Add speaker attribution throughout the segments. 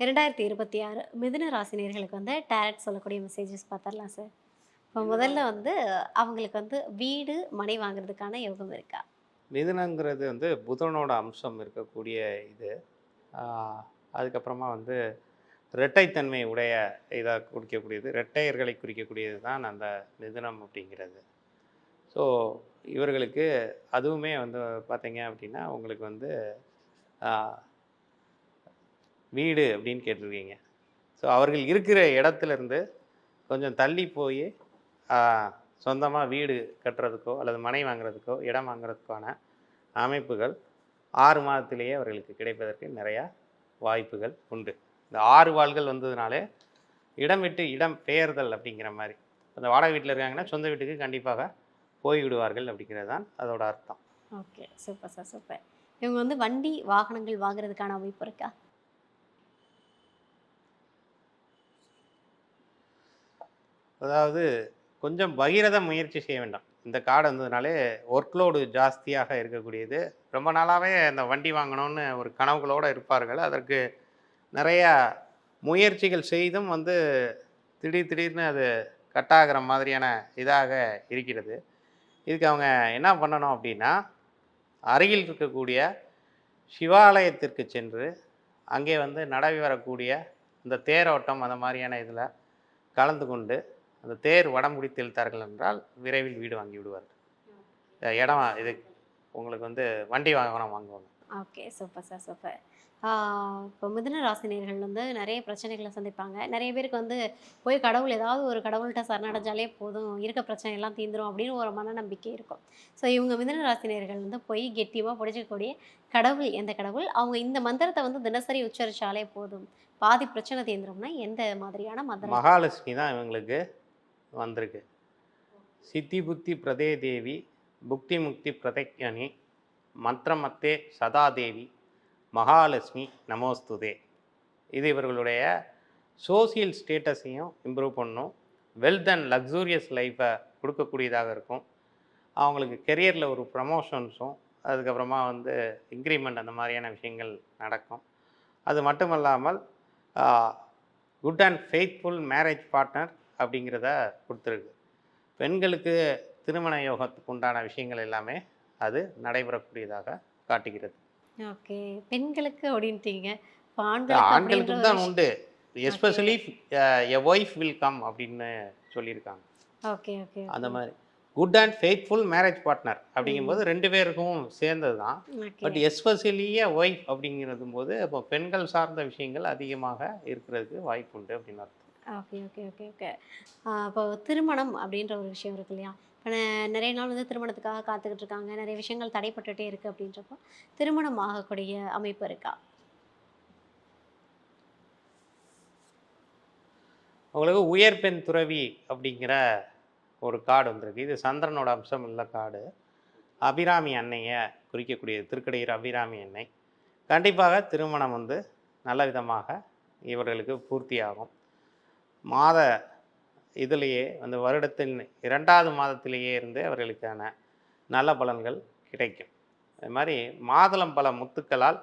Speaker 1: இரண்டாயிரத்தி இருபத்தி ஆறு மிதுன ராசினியர்களுக்கு வந்து டேரட் சொல்லக்கூடிய மெசேஜஸ் பார்த்துடலாம் சார் இப்போ முதல்ல வந்து அவங்களுக்கு வந்து வீடு மனை வாங்குறதுக்கான யோகம் இருக்கா?
Speaker 2: மிதுனங்கிறது வந்து புதனோட அம்சம் இருக்கக்கூடிய இது. அதுக்கப்புறமா வந்து இரட்டைத்தன்மை உடைய இதாக குறிக்கக்கூடியது இரட்டையர்களை குறிக்கக்கூடியது தான் அந்த மிதுனம் அப்படிங்கிறது. ஸோ இவர்களுக்கு அதுவுமே வந்து பார்த்தீங்க அப்படின்னா உங்களுக்கு வந்து வீடு அப்படின்னு கேட்டிருக்கீங்க. ஸோ அவர்கள் இருக்கிற இடத்துலேருந்து கொஞ்சம் தள்ளி போய் சொந்தமாக வீடு கட்டுறதுக்கோ அல்லது மனை வாங்குறதுக்கோ இடம் வாங்குறதுக்கான அமைப்புகள் ஆறு மாதத்திலேயே அவர்களுக்கு கிடைப்பதற்கு நிறையா வாய்ப்புகள் உண்டு. இந்த ஆறு வாள்கள் வந்ததுனாலே இடம் விட்டு இடம் பெயர்தல் அப்படிங்கிற மாதிரி. அந்த வாடகை வீட்டில் இருக்காங்கன்னா சொந்த வீட்டுக்கு கண்டிப்பாக போய் விடுவார்கள் அப்படிங்கிறது தான் அதோட அர்த்தம்.
Speaker 1: Okay super sir super. இவங்க வந்து வண்டி வாகனங்கள் வாங்குறதுக்கான அமைப்பு இருக்கா?
Speaker 2: அதாவது கொஞ்சம் பகிரத முயற்சி செய்ய வேண்டாம். இந்த கார்டு வந்ததுனாலே ஒர்க்லோடு ஜாஸ்தியாக இருக்கக்கூடியது. ரொம்ப நாளாகவே அந்த வண்டி வாங்கணும்னு ஒரு கனவுகளோடு இருப்பார்கள். அதற்கு நிறையா முயற்சிகள் செய்தும் வந்து திடீர் திடீர்னு அது கட்டாகிற மாதிரியான இதாக இருக்கிறது. இதுக்கு அவங்க என்ன பண்ணணும் அப்படின்னா அருகில் இருக்கக்கூடிய சிவாலயத்திற்கு சென்று அங்கே வந்து நடவி வரக்கூடிய இந்த தேரோட்டம் அந்த மாதிரியான இதில் கலந்து கொண்டு அந்த தேர் வடம் பிடித்து இழுத்தார்கள் என்றால் விரைவில் வீடு வாங்கி விடுவார்கள் இந்த இடம் இது உங்களுக்கு வந்து வண்டி வாகனம் வாங்குவாங்க.
Speaker 1: Okay super sir super. இப்போ மிதுன ராசினியர்கள் வந்து நிறைய பிரச்சனைகளை சந்திப்பாங்க. நிறைய பேருக்கு வந்து போய் கடவுள் ஏதாவது ஒரு கடவுள்கிட்ட சரணடைஞ்சாலே போதும் இருக்க பிரச்சனை எல்லாம் தீந்துரும் அப்படின்னு ஒரு மனநம்பிக்கை இருக்கும். ஸோ இவங்க மிதுன ராசினியர்கள் வந்து போய் கெட்டியமாக பிடிச்சக்கூடிய கடவுள் எந்த கடவுள்? அவங்க இந்த மந்திரத்தை வந்து தினசரி உச்சரித்தாலே போதும். பாதி பிரச்சனை தீந்துரும்னா எந்த மாதிரியான மந்திரம்?
Speaker 2: மகாலட்சுமி தான் இவங்களுக்கு வந்திருக்கு. சித்தி புத்தி பிரதே தேவி புக்தி முக்தி பிரதக்ஞனி மந்திரமத்தே சதாதேவி மகாலட்சுமி நமோஸ்துதே. இது இவர்களுடைய சோசியல் ஸ்டேட்டஸையும் இம்ப்ரூவ் பண்ணும். வெல்த் அண்ட் லக்ஸூரியஸ் லைஃப்பை கொடுக்கக்கூடியதாக இருக்கும். அவங்களுக்கு கெரியரில் ஒரு ப்ரமோஷன்ஸும் அதுக்கப்புறமா வந்து இன்க்ரிமெண்ட் அந்த மாதிரியான விஷயங்கள் நடக்கும். அது மட்டும் இல்லாமல் good and faithful marriage partner அப்படிங்கிறத கொடுத்துருக்கு. பெண்களுக்கு திருமண யோகத்துக்கு உண்டான விஷயங்கள் எல்லாமே அது நடைபெறக்கூடியதாக காட்டுகிறது.
Speaker 1: ஓகே. பெண்களுக்கு அப்படின்ட்டீங்க.
Speaker 2: ஆண்களுக்கு தான் உண்டு. Especially a wife will come அப்படின்னு சொல்லியிருக்காங்க.
Speaker 1: ஓகே ஓகே
Speaker 2: அந்த மாதிரி. Good and faithful marriage partner அப்படிங்கும்போது ரெண்டு பேருக்கும் சேர்ந்தது தான் பட் எஸ்பெஷலியே ஒய்ஃப் அப்படிங்கிறது போது இப்போ பெண்கள் சார்ந்த விஷயங்கள் அதிகமாக இருக்கிறதுக்கு வாய்ப்பு உண்டு அப்படின்னு
Speaker 1: ஓகே ஓகே ஓகே ஓகே. இப்போ திருமணம் அப்படின்ற ஒரு விஷயம் இருக்கு இல்லையா? இப்போ நிறைய நாள் வந்து திருமணத்துக்காக காத்துக்கிட்டு இருக்காங்க. நிறைய விஷயங்கள் தடைப்பட்டுகிட்டே இருக்குது அப்படின்றப்போ திருமணம் ஆகக்கூடிய அமைப்பு இருக்கா?
Speaker 2: உங்களுக்கு உயர் பெண் துறவி அப்படிங்கிற ஒரு கார்டு வந்திருக்கு. இது சந்திரனோட அம்சம் உள்ள கார்டு. அபிராமி அன்னையை குறிக்கக்கூடியது. திருக்கடையூர் அபிராமி அன்னை. கண்டிப்பாக திருமணம் வந்து நல்ல விதமாக இவர்களுக்கு பூர்த்தியாகும். மாத இதிலேயே அந்த வருடத்தின் இரண்டாவது மாதத்திலேயே இருந்து அவர்களுக்கான நல்ல பலன்கள் கிடைக்கும். அது மாதிரி மாதுளம் பல முத்துக்களால்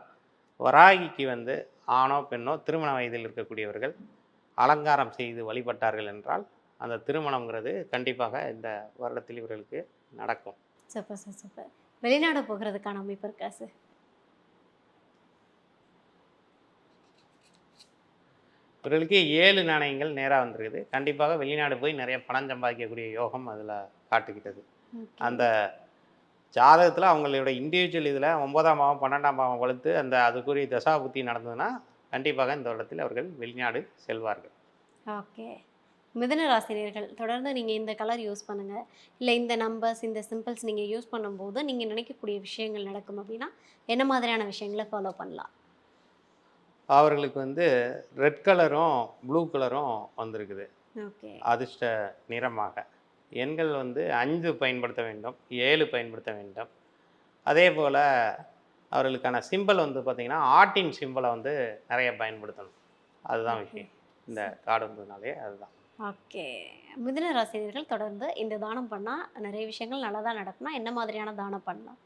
Speaker 2: வராகிக்கு வந்து ஆணோ பெண்ணோ திருமண வயதில் இருக்கக்கூடியவர்கள் அலங்காரம் செய்து வழிபட்டார்கள் என்றால் அந்த திருமணங்கிறது கண்டிப்பாக இந்த வருடத்தில் இவர்களுக்கு நடக்கும்.
Speaker 1: Super sir super. வெளிநாடு போகிறதுக்கான அமைப்பு இருக்கா சார்?
Speaker 2: இவர்களுக்கு ஏழு நாணயங்கள் நேராக வந்திருக்குது. கண்டிப்பாக வெளிநாடு போய் நிறைய பணம் சம்பாதிக்கக்கூடிய யோகம் அதில் காட்டுகிறது அந்த ஜாதகத்தில் அவங்களோட இண்டிவிஜுவல் இதில் ஒன்பதாம் பாவம் பன்னெண்டாம் பாவம் வலுத்து அந்த அதுக்குரிய தசாபுத்தி நடந்ததுன்னா கண்டிப்பாக இந்த வருடத்தில் அவர்கள் வெளிநாடு செல்வார்கள்.
Speaker 1: ஓகே. மிதுன ராசினியர்கள் தொடர்ந்து நீங்கள் இந்த கலர் யூஸ் பண்ணுங்கள் இல்லை இந்த நம்பர்ஸ் இந்த சிம்பிள்ஸ் நீங்கள் யூஸ் பண்ணும்போது நீங்கள் நினைக்கக்கூடிய விஷயங்கள் நடக்கும் அப்படின்னா என்ன மாதிரியான விஷயங்களை ஃபாலோ பண்ணலாம்?
Speaker 2: அவர்களுக்கு வந்து ரெட் கலரும் ப்ளூ கலரும் வந்திருக்குது. அதிர்ஷ்ட நிறமாக. எண்கள் வந்து அஞ்சு பயன்படுத்த வேண்டும் ஏழு பயன்படுத்த வேண்டும். அதே போல் அவர்களுக்கான சிம்பல் வந்து பார்த்திங்கன்னா ஆட்டின் சிம்பலை வந்து நிறைய பயன்படுத்தணும். அதுதான் விஷயம். இந்த கார்டு வந்ததுனாலே அதுதான்.
Speaker 1: ஓகே. மிதுன ராசினியர்கள் தொடர்ந்து இந்த தானம் பண்ணால் நிறைய விஷயங்கள் நல்லதாக நடக்கும்னா என்ன மாதிரியான தானம் பண்ணலாம்?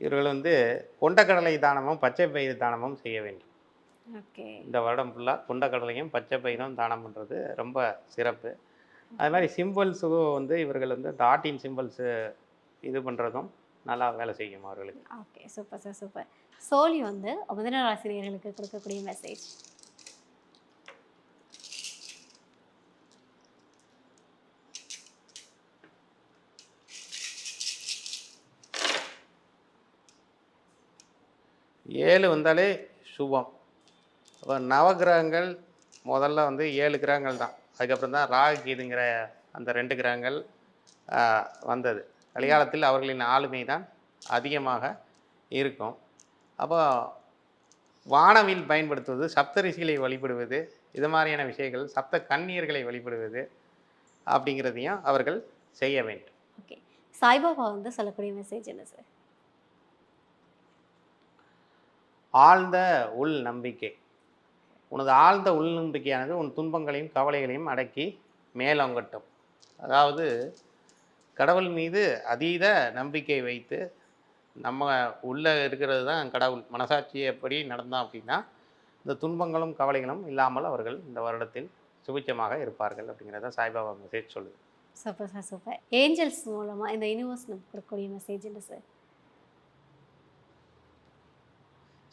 Speaker 2: இவர்கள் வந்து கொண்டக்கடலை தானமும் பச்சை பயிர் தானமும் செய்ய வேண்டும்.
Speaker 1: ஓகே.
Speaker 2: இந்த வருடம் ஃபுல்லாக கொண்டக்கடலையும் பச்சை பயிரும் தானம் பண்ணுறது ரொம்ப சிறப்பு. அது மாதிரி சிம்பிள்ஸும் வந்து இவர்கள் வந்து இந்த ஆட்டின் சிம்பிள்ஸு இது பண்ணுறதும் நல்லா வேலை செய்யும் அவர்களுக்கு.
Speaker 1: Okay super sir super. சோலி வந்து மிதுன ராசினியர்களுக்கு கொடுக்கக்கூடிய மெசேஜ்
Speaker 2: ஏழு வந்தாலே சுபம். அப்போ நவகிரகங்கள் முதல்ல வந்து ஏழு கிரகங்கள் தான். அதுக்கப்புறம் தான் ராகு கீதுங்கிற அந்த ரெண்டு கிரகங்கள் வந்தது. கலிகாலத்தில் அவர்களின் ஆளுமை தான் அதிகமாக இருக்கும். அப்போ வானவில் பயன்படுத்துவது சப்தரிசிகளை வழிபடுவது இது மாதிரியான விஷயங்கள் சப்த கன்னியர்களை வழிபடுவது அப்படிங்கிறதையும் அவர்கள் செய்ய வேண்டும்.
Speaker 1: ஓகே. சாய்பாபா வந்து சொல்லக்கூடிய மெசேஜ் என்ன சார்
Speaker 2: ஆழ்ந்த உள் நம்பிக்கை. உனது ஆழ்ந்த உள் நம்பிக்கையானது உன் துன்பங்களையும் கவலைகளையும் அடக்கி மேலோங்கட்டும் அதாவது கடவுள் மீது அதீத நம்பிக்கை வைத்து நம்ம உள்ளே இருக்கிறது தான் கடவுள். மனசாட்சியப்படி நடந்தோம் அப்படின்னா இந்த துன்பங்களும் கவலைகளும் இல்லாமல் அவர்கள் இந்த வருடத்தில் சுபிச்சமாக இருப்பார்கள் அப்படிங்கிறத சாய்பாபா மெசேஜ் சொல்லுது.
Speaker 1: Super sir super. ஏஞ்சல்ஸ் மூலமாக இந்த யூனிவர்ஸ் நமக்கு கொடுக்கக்கூடிய மெசேஜ் என்ன சார்?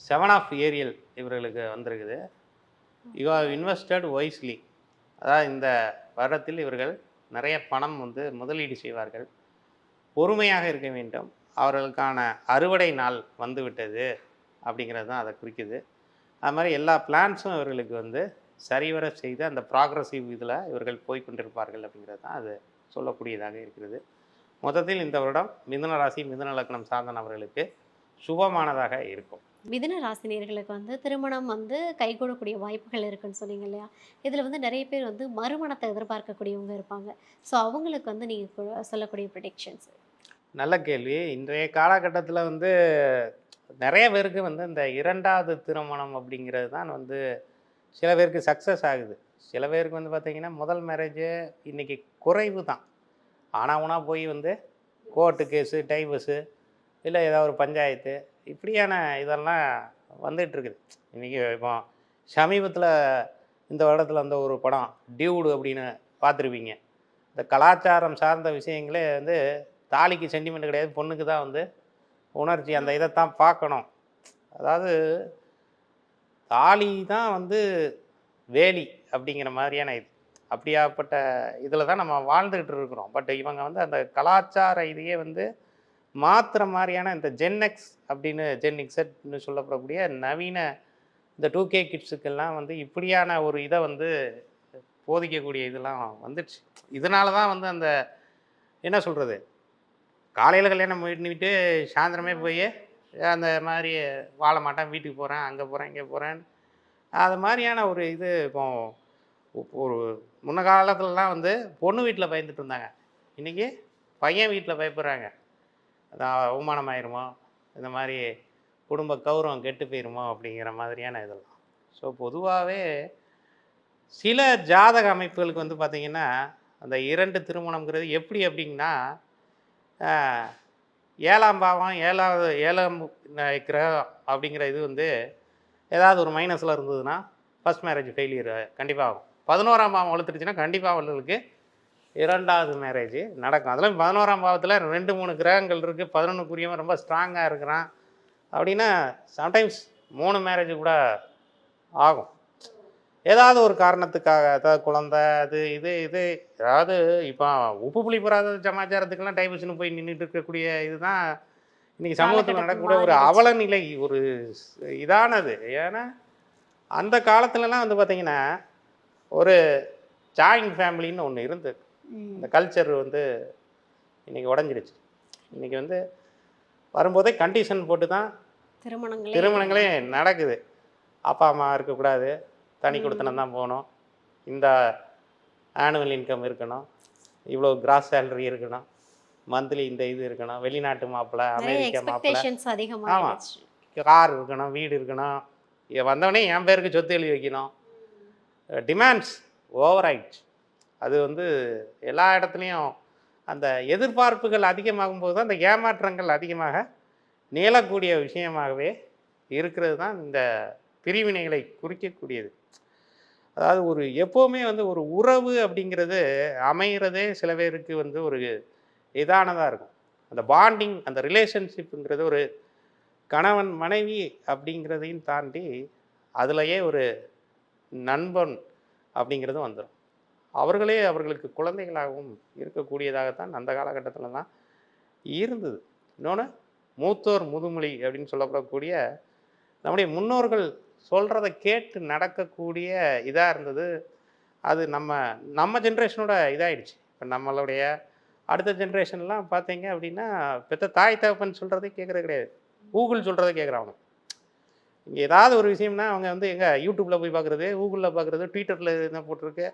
Speaker 2: செவன் ஆஃப் ஏரியல் இவர்களுக்கு வந்திருக்குது. யூ ஹவ் இன்வெஸ்டட் வைஸ்லி அதாவது இந்த வருடத்தில் இவர்கள் நிறைய பணம் வந்து முதலீடு செய்வார்கள். பொறுமையாக இருக்க வேண்டும். அவர்களுக்கான அறுவடை நாள் வந்துவிட்டது அப்படிங்கிறது தான் அதை குறிக்குது. அது மாதிரி எல்லா பிளான்ஸும் இவர்களுக்கு வந்து சரிவர செய்து அந்த ப்ராக்ரஸிவ் இதில் இவர்கள் போய் கொண்டிருப்பார்கள் அப்படிங்கிறது தான் அது சொல்லக்கூடியதாக இருக்கிறது. மொத்தத்தில் இந்த வருடம் மிதுன ராசி மிதுன லக்னம் சார்ந்த நபர்களுக்கு சுபமானதாக இருக்கும்.
Speaker 1: மிதுன ராசினியர்களுக்கு வந்து திருமணம் வந்து கைகூடக்கூடிய வாய்ப்புகள் இருக்குன்னு சொன்னீங்க இல்லையா? இதில் வந்து நிறைய பேர் வந்து மறுமணத்தை எதிர்பார்க்கக்கூடியவங்க இருப்பாங்க. ஸோ அவங்களுக்கு வந்து நீங்கள் சொல்லக்கூடிய ப்ரிடிக்ஷன்ஸ்
Speaker 2: நல்ல கேள்வி. இன்றைய காலகட்டத்தில் வந்து நிறைய பேருக்கு வந்து இந்த இரண்டாவது திருமணம் அப்படிங்கிறது தான் வந்து சில பேருக்கு சக்ஸஸ் ஆகுது. சில பேருக்கு வந்து பார்த்திங்கன்னா முதல் மேரேஜு இன்றைக்கி குறைவு தான். ஆனால் உனா போய் வந்து கோர்ட்டு கேஸு டைவர்ஸு இல்லை ஏதாவது ஒரு பஞ்சாயத்து இப்படியான இதெல்லாம் வந்துகிட்ருக்குது. இன்றைக்கி இப்போ சமீபத்தில் இந்த வருடத்தில் வந்த ஒரு படம் டியூடு அப்படின்னு பார்த்துருப்பீங்க. இந்த கலாச்சாரம் சார்ந்த விஷயங்களே வந்து தாலிக்கு சென்டிமெண்ட் கிடையாது பொண்ணுக்கு தான் வந்து உணர்ச்சி. அந்த இதைத்தான் பார்க்கணும். அதாவது தாலி தான் வந்து வேலி அப்படிங்கிற மாதிரியான இது. அப்படியாப்பட்ட இதில் தான் நம்ம வாழ்ந்துக்கிட்டு இருக்கிறோம். பட் இவங்க வந்து அந்த கலாச்சார இதையே வந்து மாற்றுற மாதிரியான இந்த ஜென்எக்ஸ் அப்படின்னு ஜென்எக்ஸட்னு சொல்லப்படக்கூடிய நவீன இந்த டூ கே கிட்ஸுக்கெல்லாம் வந்து இப்படியான ஒரு இதை வந்து போதிக்கக்கூடிய இதெல்லாம் வந்துடுச்சு. இதனால தான் வந்து அந்த என்ன சொல்கிறது காலையில் கல்யாணம் பண்ணிவிட்டு சாயந்தரமே போய் அந்த மாதிரி வாழ மாட்டேன் வீட்டுக்கு போகிறேன் அங்கே போகிறேன் இங்கே போகிறேன் அது மாதிரியான ஒரு இது இப்போ ஒரு முன்ன காலத்துலலாம் வந்து பொண்ணு வீட்டில் பயந்துட்டு இருந்தாங்க. இன்றைக்கி பையன் வீட்டில் பயப்படுறாங்க. அவமானம் ஆயிருமோ இந்த மாதிரி குடும்ப கௌரவம் கெட்டு போயிருமோ? அப்படிங்கிற மாதிரியான இதெல்லாம். ஸோ பொதுவாகவே சில ஜாதக அமைப்புகளுக்கு வந்து பார்த்திங்கன்னா அந்த இரண்டு திருமணம்ங்கிறது எப்படி அப்படிங்கன்னா ஏழாம் பாவம் ஏழாவது ஏழாம் கிரகம் அப்படிங்கிற இது வந்து ஏதாவது ஒரு மைனஸில் இருந்ததுன்னா ஃபஸ்ட் மேரேஜ் ஃபெயிலியர் கண்டிப்பாக ஆகும். பதினோராம் பாவம் வளர்த்துருச்சுன்னா கண்டிப்பாக அவர்களுக்கு இரண்டாவது மேரேஜ் நடக்கும். அதில் பதினோராம் பாவத்தில் ரெண்டு மூணு கிரகங்கள் இருக்குது பதினொன்றுக்குரியவன் ரொம்ப ஸ்ட்ராங்காக இருக்கிறான். அப்படின்னா சம்டைம்ஸ் மூணு மேரேஜ் கூட ஆகும். ஏதாவது ஒரு காரணத்துக்காக அதாவது குழந்தை அது இது இது அதாவது இப்போ உப்பு புளி புறாத சமாச்சாரத்துக்கெல்லாம் டைவர்ஷன் போய் நின்றுட்டு இருக்கக்கூடிய இதுதான் இன்னைக்கு சமூகத்தில் நடக்கக்கூடிய ஒரு. அவலநிலை ஒரு இதானது. ஏன்னா அந்த காலத்துலலாம் வந்து பார்த்தீங்கன்னா ஒரு ஜாயிண்ட் ஃபேமிலின்னு ஒன்று இருந்தது. இந்த கல்ச்சர் வந்து இன்னைக்கு உடஞ்சிடுச்சு இன்னைக்கு வந்து வரும்போதே கண்டிஷன் போட்டு தான்
Speaker 1: திருமணங்களே
Speaker 2: திருமணங்களே நடக்குது. அப்பா அம்மா இருக்கக்கூடாது. தனி. கொடுத்தனம் தான் போகணும். இந்த ஆனுவல் இன்கம் இருக்கணும். இவ்வளோ கிராஸ் சேலரி இருக்கணும். மந்த்லி இந்த இது இருக்கணும். வெளிநாட்டு மாப்பிள்ளை அமெரிக்கா மாப்பிள்ளை
Speaker 1: அதிகமாகிடுச்சு
Speaker 2: கார் இருக்கணும் வீடு இருக்கணும். வந்தவொடனே என் பேருக்கு சொத்து எழுதி வைக்கணும். டிமாண்ட்ஸ் ஓவர் ஆயிடுச்சு அது வந்து எல்லா இடத்துலையும் அந்த எதிர்பார்ப்புகள் அதிகமாகும் போது தான் அந்த ஏமாற்றங்கள் அதிகமாக நீளக்கூடிய விஷயமாகவே இருக்கிறது தான் இந்த பிரிவினைகளை குறிக்கக்கூடியது. அதாவது ஒரு எப்போவுமே வந்து ஒரு உறவு அப்படிங்கிறது அமைகிறதே சில பேருக்கு வந்து ஒரு இதானதாக இருக்கும். அந்த பாண்டிங் அந்த ரிலேஷன்ஷிப்புங்கிறது ஒரு கணவன் மனைவி அப்படிங்கிறதையும் தாண்டி அதுலேயே ஒரு நண்பன் அப்படிங்கிறதும் வந்துடும் அவர்களே அவர்களுக்கு குழந்தைகளாகவும் இருக்கக்கூடியதாகத்தான் அந்த காலகட்டத்தில் தான் இருந்தது. இன்னொன்று மூத்தோர் முதுமொழி அப்படின்னு சொல்லப்படக்கூடிய நம்முடைய முன்னோர்கள் சொல்கிறத கேட்டு நடக்கக்கூடிய இதாக இருந்தது. அது நம்ம நம்ம ஜென்ரேஷனோட இதாகிடுச்சு இப்போ நம்மளுடைய அடுத்த ஜென்ரேஷன்லாம் பார்த்தீங்க அப்படின்னா பெத்த தாய் தகப்பன் சொல்கிறதே கேட்குறது கிடையாது. கூகுள் சொல்கிறத கேட்குறாங்க இங்கே ஏதாவது ஒரு விஷயம்னா அவங்க வந்து எங்கே யூடியூப்பில் போய் பார்க்குறது கூகுளில் பார்க்குறது ட்விட்டரில் என்ன போட்டிருக்கு.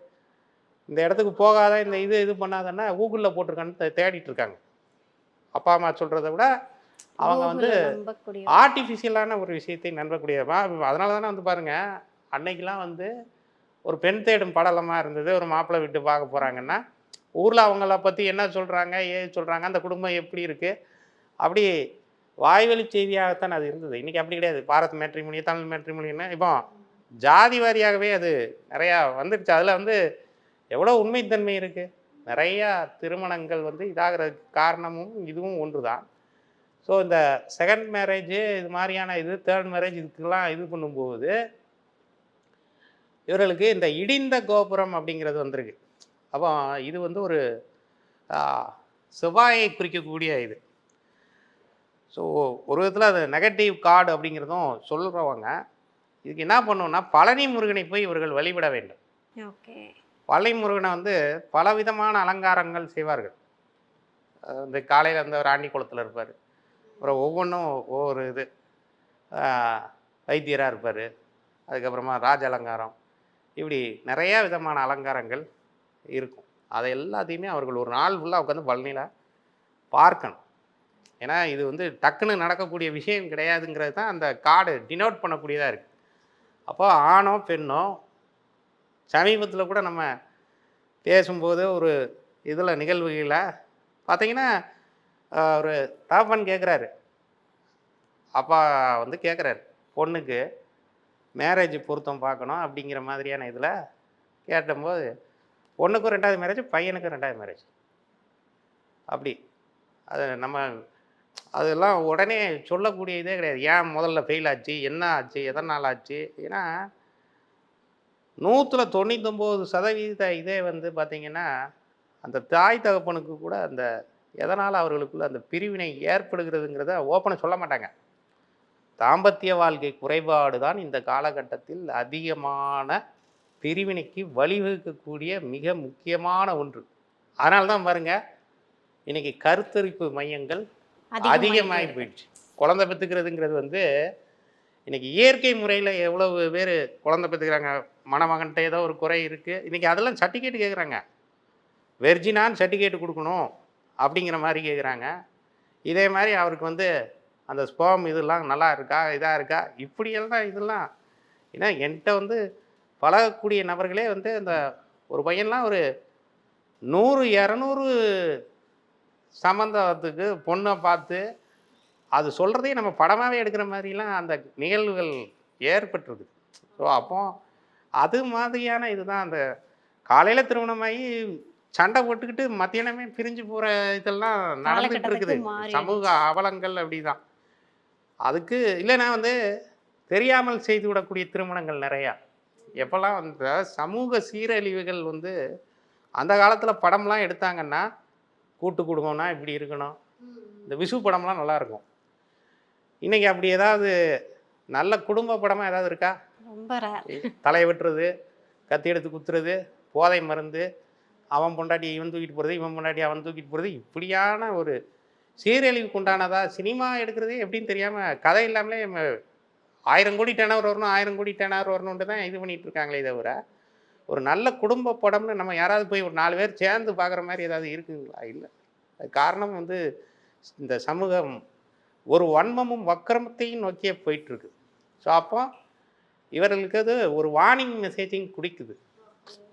Speaker 2: இந்த இடத்துக்கு போகாத இந்த இது இது பண்ணாதன்னா கூகுளில் போட்டிருக்கான்னு தேடிட்டு இருக்காங்க அப்பா அம்மா சொல்கிறத விட அவங்க வந்து
Speaker 1: நம்பக்கூடிய
Speaker 2: ஆர்டிஃபிஷியலான ஒரு விஷயத்தை நம்பக்கூடியவா அதனால தானே வந்து பாருங்க அன்னைக்கெல்லாம் வந்து ஒரு பெண் தேடும் படலமாக இருந்தது ஒரு மாப்பிள்ளை விட்டு பார்க்க போகிறாங்கன்னா ஊரில் அவங்கள பற்றி என்ன சொல்கிறாங்க ஏது சொல்கிறாங்க அந்த குடும்பம் எப்படி இருக்குது அப்படி வாய்வழி செய்தியாகத்தான் அது இருந்தது. இன்றைக்கி அப்படி கிடையாது. பாரத் மேட்ரிமொழி தமிழ் மேட்ரிமொழின்னு இப்போ ஜாதி வாரியாகவே அது நிறையா வந்துடுச்சு அதில் வந்து எவ்வளோ உண்மைத்தன்மை இருக்குது நிறையா திருமணங்கள் வந்து இதாகிறதுக்கு காரணமும் இதுவும் ஒன்று தான் ஸோ இந்த செகண்ட் மேரேஜு இது மாதிரியான இது தேர்ட் மேரேஜ் இதுக்கெல்லாம் இது பண்ணும்போது இவர்களுக்கு இந்த இடிந்த கோபுரம் அப்படிங்கிறது வந்திருக்கு. அப்போ இது வந்து ஒரு செவ்வாயை குறிக்கக்கூடிய இது. ஸோ ஒரு விதத்தில் அது நெகட்டிவ் கார்டு அப்படிங்கிறதும் சொல்கிறவங்க இதுக்கு என்ன பண்ணணும்னா பழனி முருகனை போய் இவர்கள் வழிபட வேண்டும்.
Speaker 1: ஓகே.
Speaker 2: பழனி முருகனை வந்து பலவிதமான அலங்காரங்கள் செய்வார்கள். இந்த காலையில் வந்து ஒரு ஆண்டி குளத்தில் இருப்பார். அப்புறம் ஒவ்வொன்றும் ஒவ்வொரு இது வைத்தியராக இருப்பார். அதுக்கப்புறமா ராஜ அலங்காரம் இப்படி நிறையா விதமான அலங்காரங்கள் இருக்கும். அதை எல்லாத்தையுமே அவர்கள் ஒரு நாள் ஃபுல்லாக உட்காந்து பழனியில் பார்க்கணும். ஏன்னா இது வந்து டக்குன்னு நடக்கக்கூடிய விஷயம் கிடையாதுங்கிறது தான் அந்த கார்டு டினோட் பண்ணக்கூடியதாக இருக்குது அப்போ ஆணோ பெண்ணோ சமீபத்தில் கூட நம்ம பேசும்போது ஒரு இதில் நிகழ்வுகளில் பார்த்தீங்கன்னா ஒரு தாப்பன் கேட்குறாரு அப்பா வந்து கேட்குறாரு பொண்ணுக்கு மேரேஜ் பொருத்தம் பார்க்கணும் அப்படிங்கிற மாதிரியான இதில் கேட்டபோது பொண்ணுக்கும் ரெண்டாவது மேரேஜ் பையனுக்கும் ரெண்டாவது மேரேஜ் அப்படி. அது நம்ம அதெல்லாம் உடனே சொல்லக்கூடிய இதே கிடையாது. ஏன் முதல்ல ஃபெயில் ஆச்சு என்ன ஆச்சு எதனால் ஆச்சு? ஏன்னா நூற்றில் தொண்ணூத்தொம்பது சதவீத இதே வந்து பார்த்திங்கன்னா அந்த தாய் தகப்பனுக்கு கூட அந்த எதனால் அவர்களுக்குள்ள அந்த பிரிவினை ஏற்படுகிறதுங்கிறத ஓப்பனை சொல்ல மாட்டாங்க. தாம்பத்திய வாழ்க்கை குறைபாடு தான் இந்த காலகட்டத்தில் அதிகமான பிரிவினைக்கு வழிவகுக்கக்கூடிய மிக முக்கியமான ஒன்று. அதனால தான் பாருங்க இன்னைக்கு கருத்தரிப்பு மையங்கள் அதிகமாகி போயிடுச்சு. குழந்தை பெற்றுக்கிறதுங்கிறது வந்து இன்றைக்கி இயற்கை முறையில் எவ்வளவு பேர் குழந்தை பெற்றுக்கிறாங்க? மணமகன்கிட்ட ஏதோ ஒரு குறை இருக்குது இன்றைக்கி அதெல்லாம் சர்டிஃபிகேட் கேட்குறாங்க வெர்ஜினான்னு சர்டிஃபிகேட் கொடுக்கணும் அப்படிங்கிற மாதிரி கேட்குறாங்க இதே மாதிரி அவருக்கு வந்து அந்த ஸ்போம் இதெல்லாம் நல்லா இருக்கா? இதாக இருக்கா? இப்படியெல்லாம் இதெல்லாம் ஏன்னா என்கிட்ட வந்து பழகக்கூடிய நபர்களே வந்து அந்த ஒரு பையன்லாம் ஒரு நூறு இரநூறு சம்மந்தத்துக்கு பொண்ணை பார்த்து அது சொல்கிறதையே நம்ம படமாகவே எடுக்கிற மாதிரிலாம் அந்த நிகழ்வுகள் ஏற்பட்டிருக்கு ஸோ அப்போ அது மாதிரியான இதுதான். அந்த காலையில் திருமணமாகி சண்டை போட்டுக்கிட்டு மத்தியானமே பிரிஞ்சு போகிற இதெல்லாம் நடந்துட்டு இருக்குது. சமூக அவலங்கள் அப்படிதான். அதுக்கு இல்லைன்னா வந்து தெரியாமல் செய்து விடக்கூடிய திருமணங்கள் நிறையா. எப்போல்லாம் அந்த சமூக சீரழிவுகள் வந்து அந்த காலத்தில் படம்லாம் எடுத்தாங்கன்னா கூட்டு குடும்பம்னா இப்படி இருக்கணும். இந்த விசு படம்லாம் நல்லா இருக்கும். இன்னைக்கு அப்படி ஏதாவது நல்ல குடும்ப படமாக ஏதாவது இருக்கா?
Speaker 1: ரொம்ப
Speaker 2: தலையை வெட்டுறது கத்தி எடுத்து குத்துறது போதை மருந்து அவன் பொண்டாட்டி இவன் தூக்கிட்டு போகிறது இவன் பொண்டாட்டி அவன் தூக்கிட்டு போகிறது இப்படியான ஒரு சீரழிவுக்கு உண்டானதா சினிமா எடுக்கிறதே எப்படின்னு தெரியாமல் கதை இல்லாமலே ஆயிரம் கோடி டெனர் வரணும் ஆயிரம் கோடி டெனர் வரணுன்ட்டு தான் இது பண்ணிட்டு இருக்காங்களே தவிர ஒரு நல்ல குடும்ப படம்னு நம்ம யாராவது போய் ஒரு நாலு பேர் சேர்ந்து பார்க்குற மாதிரி ஏதாவது இருக்குங்களா? இல்லை. அது காரணம் வந்து இந்த சமூகம் ஒரு வன்மமும் வக்கிரமத்தையும் நோக்கியே போயிட்டுருக்கு. ஸோ அப்போ இவர்களுக்கு அது ஒரு வார்னிங் மெசேஜிங் குடிக்குது.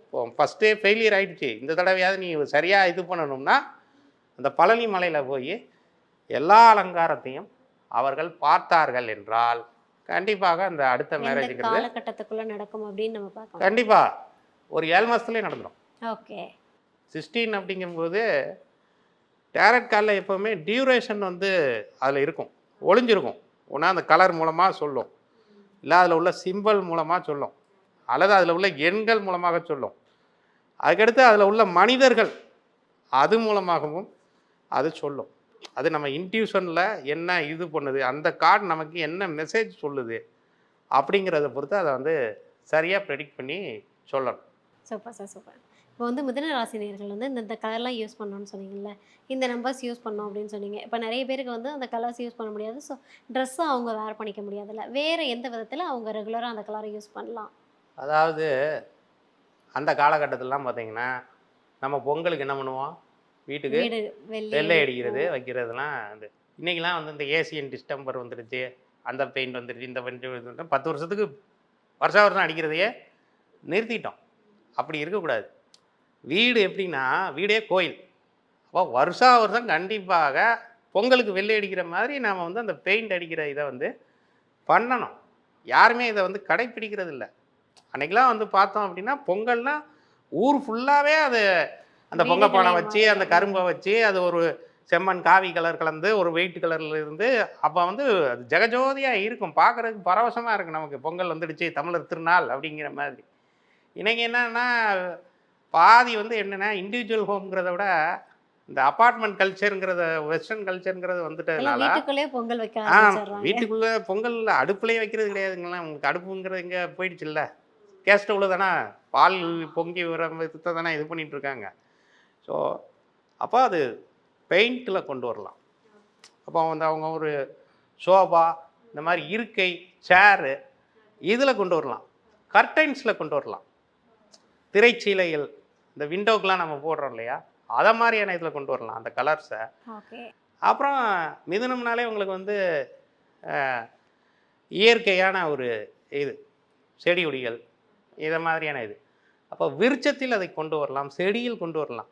Speaker 2: இப்போ ஃபஸ்ட்டே ஃபெயிலியர் ஆயிடுச்சு. இந்த தடவையாவது நீ சரியாக இது பண்ணணும்னா அந்த பழனி மலையில் போய் எல்லா அலங்காரத்தையும் அவர்கள் பார்த்தார்கள் என்றால் கண்டிப்பாக அந்த அடுத்த மேரேஜுங்கிறது
Speaker 1: காலகட்டத்துக்குள்ள நடக்கும் அப்படின்னு நம்ம பார்க்கலாம்.
Speaker 2: கண்டிப்பாக ஒரு ஏழு மாதத்துலேயே நடந்துடும்
Speaker 1: ஓகே
Speaker 2: சிக்ஸ்டீன் அப்படிங்கும்போது டேரட் காலில் எப்போவுமே டியூரேஷன் வந்து அதில் இருக்கும். ஒளிஞ்சிருக்கும். ஒன்றா அந்த கலர் மூலமாக சொல்லும். இல்லை அதில் உள்ள சிம்பல் மூலமாக சொல்லும். அல்லது அதில் உள்ள எண்கள் மூலமாக சொல்லும். அதுக்கடுத்து அதில் உள்ள மனிதர்கள் அது மூலமாகவும் அது சொல்லும். அது நம்ம இன்ட்யூஷனில் என்ன இது பண்ணுது அந்த கார்டு நமக்கு என்ன மெசேஜ் சொல்லுது அப்படிங்கிறத பொறுத்து அதை வந்து சரியாக ப்ரெடிக்ட் பண்ணி சொல்லணும்.
Speaker 1: சூப்பர் சார் சூப்பர் இப்போ வந்து மிதுன ராசினியர்கள் வந்து இந்த இந்த கலர்லாம் யூஸ் பண்ணணும்னு சொன்னீங்கல்ல இந்த நம்பர்ஸ் யூஸ் பண்ணோம் அப்படின்னு சொன்னீங்க. இப்போ நிறைய பேருக்கு வந்து அந்த கலர்ஸ் யூஸ் பண்ண முடியாது. ஸோ ட்ரெஸ்ஸும் அவங்க வேர் பண்ணிக்க முடியாதுல்ல. வேறு எந்த விதத்தில் அவங்க ரெகுலராக அந்த கலரை யூஸ் பண்ணலாம்?
Speaker 2: அதாவது அந்த காலகட்டத்திலலாம் பார்த்தீங்கன்னா நம்ம பொங்கலுக்கு என்ன பண்ணுவோம்? வீட்டுக்கு
Speaker 1: வீடு வெள்ளை
Speaker 2: அடிக்கிறது வைக்கிறதுலாம் அது இன்றைக்கெலாம் வந்து இந்த ஏசியன் டிஸ்டம்பர் வந்துடுச்சு அந்த பெயிண்ட் வந்துடுச்சு இந்த பெயிண்ட் பத்து வருஷத்துக்கு வருஷம் வருஷம் அடிக்கிறதையே நிறுத்திட்டோம். அப்படி இருக்கக்கூடாது. வீடு எப்படின்னா வீடே கோயில். அப்போ வருஷா வருஷம் கண்டிப்பாக பொங்கலுக்கு வெள்ளை அடிக்கிற மாதிரி நாம் வந்து அந்த பெயிண்ட் அடிக்கிற இதை வந்து பண்ணணும். யாருமே இதை வந்து கடைப்பிடிக்கிறது இல்லை. அன்னைக்கெல்லாம் வந்து பார்த்தோம் அப்படின்னா பொங்கல்னா ஊர் ஃபுல்லாகவே அது அந்த பொங்க பானை வச்சு. அந்த கரும்பை வச்சு அது ஒரு செம்மண் காவி கலர் கலந்து ஒரு வெயிட் கலரில் இருந்து அப்போ வந்து அது ஜெகஜோதியாக இருக்கும். பார்க்குறதுக்கு பரவசமாக இருக்கும் நமக்கு. பொங்கல் வந்துடுச்சு தமிழர் திருநாள் அப்படிங்கிற மாதிரி. இன்னைக்கு என்னன்னா பாதி வந்து என்னென்னா இண்டிவிஜுவல் ஹோம்ங்கிறத விட இந்த அப்பார்ட்மெண்ட் கல்ச்சருங்கிறத வெஸ்டர்ன் கல்ச்சருங்கிறது வந்துட்டதுனால
Speaker 1: வீட்டுக்குள்ளேயே பொங்கல் வைக்க
Speaker 2: ஆ வீட்டுக்குள்ளே பொங்கல் அடுப்புலேயே வைக்கிறது கிடையாதுங்களா உங்களுக்கு அடுப்புங்கிறது இங்கே போயிடுச்சுல்ல. கேஸ் ஸ்டவ்வில் தானே பால் பொங்கி வர விதத்தை தானே இது பண்ணிட்டு இருக்காங்க ஸோ அப்போ அது பெயிண்டில் கொண்டு வரலாம். அப்போ வந்து அவங்க ஒரு சோபா இந்த மாதிரி இருக்கை சேரு இதில் கொண்டு வரலாம். கர்டைன்ஸில் கொண்டு வரலாம். திரைச்சீலைகள் இந்த விண்டோக்கெலாம் நம்ம போடுறோம் இல்லையா? அதை மாதிரியான இதில் கொண்டு வரலாம் அந்த கலர்ஸை அப்புறம் மிதுனம்னாலே உங்களுக்கு வந்து இயற்கையான ஒரு இது செடி கொடிகள் இதை மாதிரியான இது. அப்போ விருட்சத்தில் அதை கொண்டு வரலாம் செடியில் கொண்டு வரலாம்.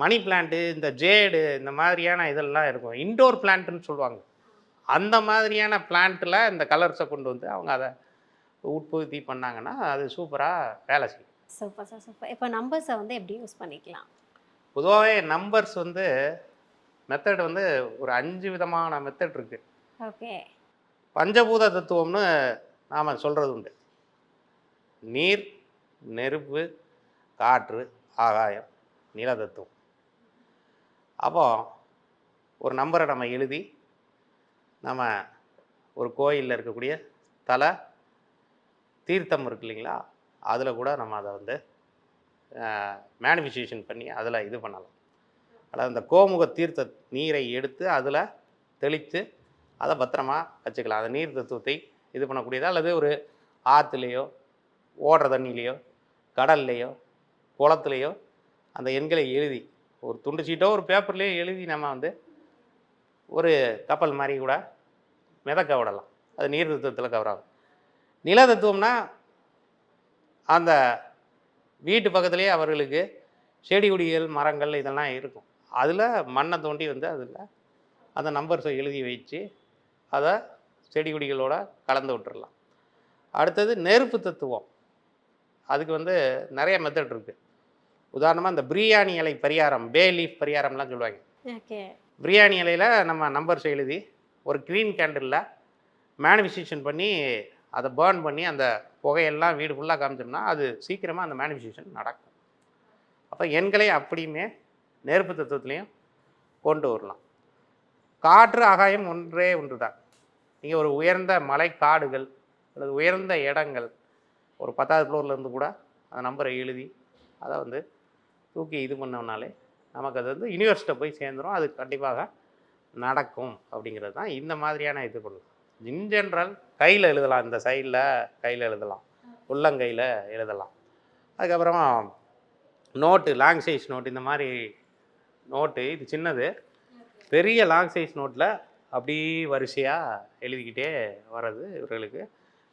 Speaker 2: மணி பிளான்ட்டு இந்த ஜேடு இந்த மாதிரியான இதெல்லாம் இருக்கும். இன்டோர் பிளான்ட்டுன்னு சொல்லுவாங்க. அந்த மாதிரியான பிளான்ட்டில் இந்த கலர்ஸை கொண்டு வந்து அவங்க அதை உட்புகுத்தி பண்ணாங்கன்னா அது சூப்பராக வேலை செய்யும்.
Speaker 1: Super sir super. இப்போ நம்பர்ஸை வந்து எப்படி யூஸ் பண்ணிக்கலாம்?
Speaker 2: பொதுவாகவே நம்பர்ஸ் வந்து மெத்தட் வந்து ஒரு அஞ்சு விதமான மெத்தட் இருக்குது
Speaker 1: ஓகே.
Speaker 2: பஞ்சபூத தத்துவம்னு நாம் சொல்கிறது உண்டு. நீர் நெருப்பு காற்று ஆகாயம் நில தத்துவம். அப்போ ஒரு நம்பரை நம்ம எழுதி நம்ம ஒரு கோயிலில் இருக்கக்கூடிய தலை தீர்த்தம் இருக்கு இல்லைங்களா? அதில் கூட நம்ம அதை வந்து மேனிஃபிகேஷன் பண்ணி அதில் இது பண்ணலாம். அதாவது அந்த கோமுக தீர்த்த நீரை எடுத்து அதில் தெளித்து அதை பத்திரமா வச்சுக்கலாம். அந்த நீர் தத்துவத்தை இது பண்ணக்கூடியதா? அல்லது ஒரு ஆற்றுலேயோ ஓடுற தண்ணியிலையோ கடல்லையோ குளத்துலையோ அந்த எண்களை எழுதி ஒரு துண்டு சீட்டோ ஒரு பேப்பர்லேயோ எழுதி நம்ம வந்து ஒரு கப்பல் மாதிரி கூட மிதக்க விடலாம். அது நீர் தத்துவத்தில் கவர் ஆகும். நில தத்துவம்னா அந்த வீட்டு பக்கத்துலேயே அவர்களுக்கு செடி கொடிகள் மரங்கள் இதெல்லாம் இருக்கும். அதில் மண்ணை தோண்டி வந்து அதில் அந்த நம்பர்ஸை எழுதி வச்சு அதை செடி கொடிகளோட கலந்து விட்டுறலாம். அடுத்தது நெருப்பு தத்துவம். அதுக்கு வந்து நிறைய மெத்தட் இருக்குது உதாரணமாக இந்த பிரியாணி இலை பரிகாரம் பே லீஃப் பரிகாரம்லாம் சொல்லுவாங்க. பிரியாணி இலையில் நம்ம நம்பர்ஸ் எழுதி ஒரு க்ரீன் கேண்டிலில் மேனிஃபிகேஷன் பண்ணி அதை பேர்ன் பண்ணி அந்த புகையெல்லாம் வீடு ஃபுல்லாக காமிச்சோம்னா அது சீக்கிரமாக அந்த மேனிஃபிகேஷன் நடக்கும். அப்போ எண்களை அப்படியுமே நெருப்பு தத்துவத்துலேயும் கொண்டு வரலாம். காற்று ஆகாயம் ஒன்றே ஒன்று தான் நீங்கள் ஒரு உயர்ந்த மலை காடுகள் அல்லது உயர்ந்த இடங்கள் ஒரு பத்தாவது ஃப்ளோர்லேருந்து கூட அந்த நம்பரை எழுதி அதை வந்து தூக்கி இது பண்ணோம்னாலே நமக்கு அது வந்து யூனிவர்சிட்ட போய் சேர்ந்துரும். அது கண்டிப்பாக நடக்கும் அப்படிங்கிறது தான் இந்த மாதிரியான இது பண்ணலாம் இன் ஜென்ரல் கையில் எழுதலாம். இந்த சைடில் கையில் எழுதலாம். உள்ளங்கையில் எழுதலாம். அதுக்கப்புறமா நோட்டு லாங் சைஸ் நோட்டு இந்த மாதிரி நோட்டு இது சின்னது. பெரிய லாங் சைஸ் நோட்டில் அப்படி வரிசையாக எழுதிக்கிட்டே வர்றது இவர்களுக்கு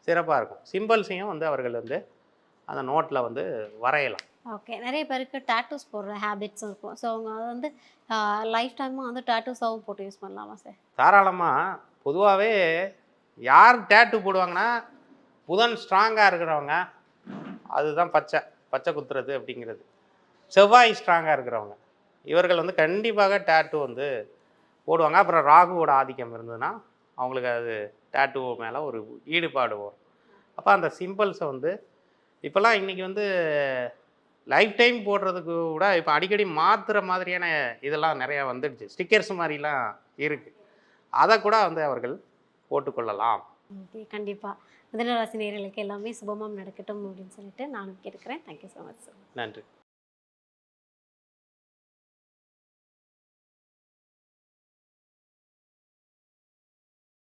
Speaker 2: சிறப்பாக இருக்கும். சிம்பிள்ஸையும் வந்து அவர்கள் வந்து அந்த நோட்டில் வந்து வரையலாம்.
Speaker 1: ஓகே நிறைய பேருக்கு டேட்டூஸ் போடுற ஹேபிட்ஸும் இருக்கும். ஸோ அவங்க வந்து லைஃப் டைமும் வந்து டேட்டூஸாகவும் போட்டு யூஸ் பண்ணலாமா சார்
Speaker 2: தாராளமாக பொதுவாகவே யார் டேட்டு போடுவாங்கன்னா புதன் ஸ்ட்ராங்காக இருக்கிறவங்க. அதுதான் பச்சை பச்சை குத்துறது அப்படிங்கிறது. செவ்வாய் ஸ்ட்ராங்காக இருக்கிறவங்க. இவர்கள் வந்து கண்டிப்பாக டேட்டு வந்து போடுவாங்க. அப்புறம் ராகுவோட ஆதிக்கம் இருந்ததுன்னா அவங்களுக்கு அது டேட்டு மேலே ஒரு ஈடுபாடு வரும். அப்போ அந்த சிம்பிள்ஸை வந்து இப்போல்லாம் இன்றைக்கி வந்து லைஃப் டைம் போடுறதுக்கு கூட இப்போ அடிக்கடி மாற்றுற மாதிரியான இதெல்லாம் நிறையா வந்துடுச்சு. ஸ்டிக்கர்ஸ் மாதிரிலாம் இருக்குது அதை கூட வந்து அவர்கள் போட்டுக்கொள்ளலாம்.
Speaker 1: கண்டிப்பாக மிதனராசி நேயர்களுக்கு எல்லாமே சுபமாக நடக்கட்டும் அப்படின்னு சொல்லிட்டு நானும் கேட்குறேன் தேங்க்யூ ஸோ மச் சார்
Speaker 2: நன்றி.